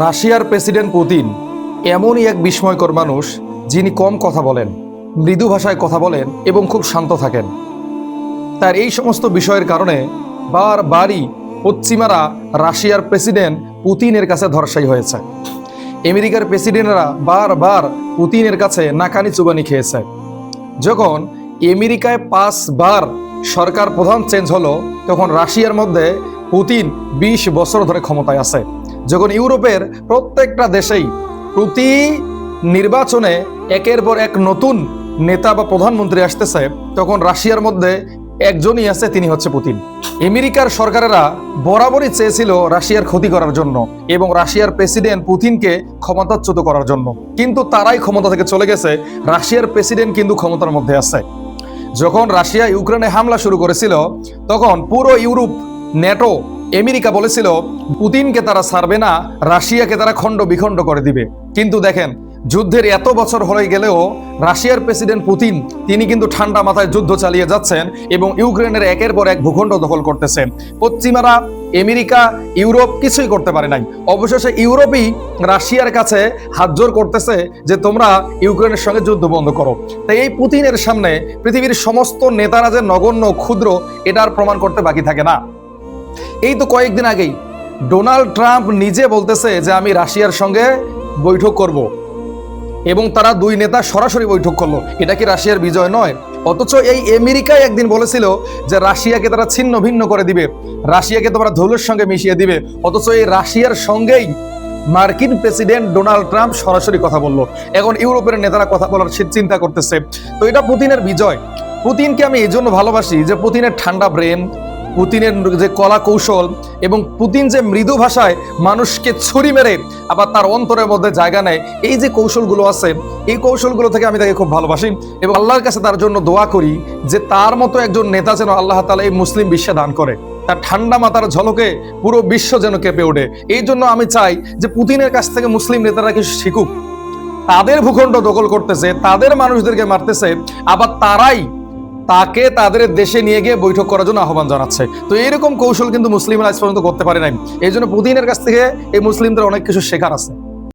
রাশিয়ার president Putin এমনই এক বিস্ময়কর মানুষ যিনি কম কথা বলেন, মৃদু ভাষায় কথা বলেন এবং খুব শান্ত থাকেন। তার এই সমস্ত বিষয়ের কারণে বারবারই পশ্চিমারা রাশিয়ার প্রেসিডেন্ট পুতিনের কাছে ধর্ষাই হয়েছে। আমেরিকার প্রেসিডেন্টরা বারবার পুতিনের কাছে নাকানি চুবানি খেয়েছে। যখন আমেরিকায় পাঁচবার সরকার প্রধান চেঞ্জ হলো, তখন রাশিয়ার মধ্যে পুতিন বিশ বছর ধরে ক্ষমতায় আছে। যখন ইউরোপের প্রত্যেকটা দেশেই প্রতি নির্বাচনে একের পর এক নতুন নেতা বা প্রধানমন্ত্রী আসতেছে, তখন রাশিয়ার মধ্যে একজনই আছে, তিনি হচ্ছে পুতিন। আমেরিকার সরকারেরা বরাবরই চেয়েছিল রাশিয়ার ক্ষতি করার জন্য এবং রাশিয়ার প্রেসিডেন্ট পুতিনকে ক্ষমতাচ্যুত করার জন্য। কিন্তু তারাই ক্ষমতা থেকে চলে গেছে, রাশিয়ার প্রেসিডেন্ট কিন্তু ক্ষমতার মধ্যে আছে। যখন রাশিয়া ইউক্রেনে হামলা শুরু করেছিল, তখন পুরো ইউরোপ নেটো, আমেরিকা বলেছিল, পুতিনকে তারা ছাড়বে না, রাশিয়াকে তারা খণ্ড বিখণ্ড করে দিবে। কিন্তু দেখেন, যুদ্ধের এত বছর হয়ে গেলেও রাশিয়ার প্রেসিডেন্ট পুতিন, তিনি কিন্তু ঠান্ডা মাথায় যুদ্ধ চালিয়ে যাচ্ছেন এবং ইউক্রেনের একের পর এক ভূখণ্ড দখল করতেছেন। পশ্চিমারা, আমেরিকা, ইউরোপ কিছুই করতে পারে নাই। অবশেষে ইউরোপই রাশিয়ার কাছে হাত জোর করতেছে যে, তোমরা ইউক্রেনের সঙ্গে যুদ্ধ বন্ধ করো। তাই এই পুতিনের সামনে পৃথিবীর সমস্ত নেতারা যে নগণ্য ক্ষুদ্র, এটার প্রমাণ করতে বাকি থাকে না। এই তো কয়েকদিন আগেই ডোনাল্ড ট্রাম্প নিজে বলতেছে যে আমি রাশিয়ার সঙ্গে বৈঠক করব। এবং তারা দুই নেতা সরাসরি বৈঠক করল। এটা কি রাশিয়ার বিজয় নয়? অথচ এই আমেরিকায় একদিন বলেছিল যে রাশিয়াকে তারা ছিন্ন ভিন্ন করে দিবে। রাশিয়াকে তোমরা ধুলোর সঙ্গে মিশিয়ে দিবে। অথচ এই রাশিয়ার সঙ্গেই মার্কিন প্রেসিডেন্ট ডোনাল্ড ট্রাম্প সরাসরি কথা বলল। এখন ইউরোপের নেতারা কথা বলার চিন্তা করতেছে। তো এটা পুতিনের বিজয়। পুতিনকে আমি এই জন্য ভালোবাসি যে পুতিনের ঠান্ডা ব্রেন পুতিনের যে কলা কৌশল এবং পুতিন যে মৃদু ভাষায় মানুষকে ছুরি মেরে, আবার তার অন্তরের মধ্যে জায়গা নেয়, এই যে কৌশলগুলো আছে, এই কৌশলগুলো থেকে আমি তাকে খুব ভালোবাসি এবং আল্লাহর কাছে তার জন্য দোয়া করি যে তার মতো একজন নেতা যেন আল্লাহ তালা এই মুসলিম বিশ্বে দান করে। তার ঠান্ডা মাথার ঝলকে পুরো বিশ্ব যেন কেঁপে ওঠে। এই জন্য আমি চাই যে পুতিনের কাছ থেকে মুসলিম নেতারা কিছু শিখুক। তাদের ভূখণ্ড দখল করতেছে, তাদের মানুষদেরকে মারতেছে, আবার তারাই তাকে তাদের দেশে নিয়ে গিয়ে বৈঠক করার জন্য আহ্বান জানাচ্ছে। তো এরকম কৌশল কিন্তু মুসলিমরা আজ পর্যন্ত করতে পারে নাই। এই জন্য পুতিনের কাছ থেকে এই মুসলিমদের অনেক কিছু শেখার আছে।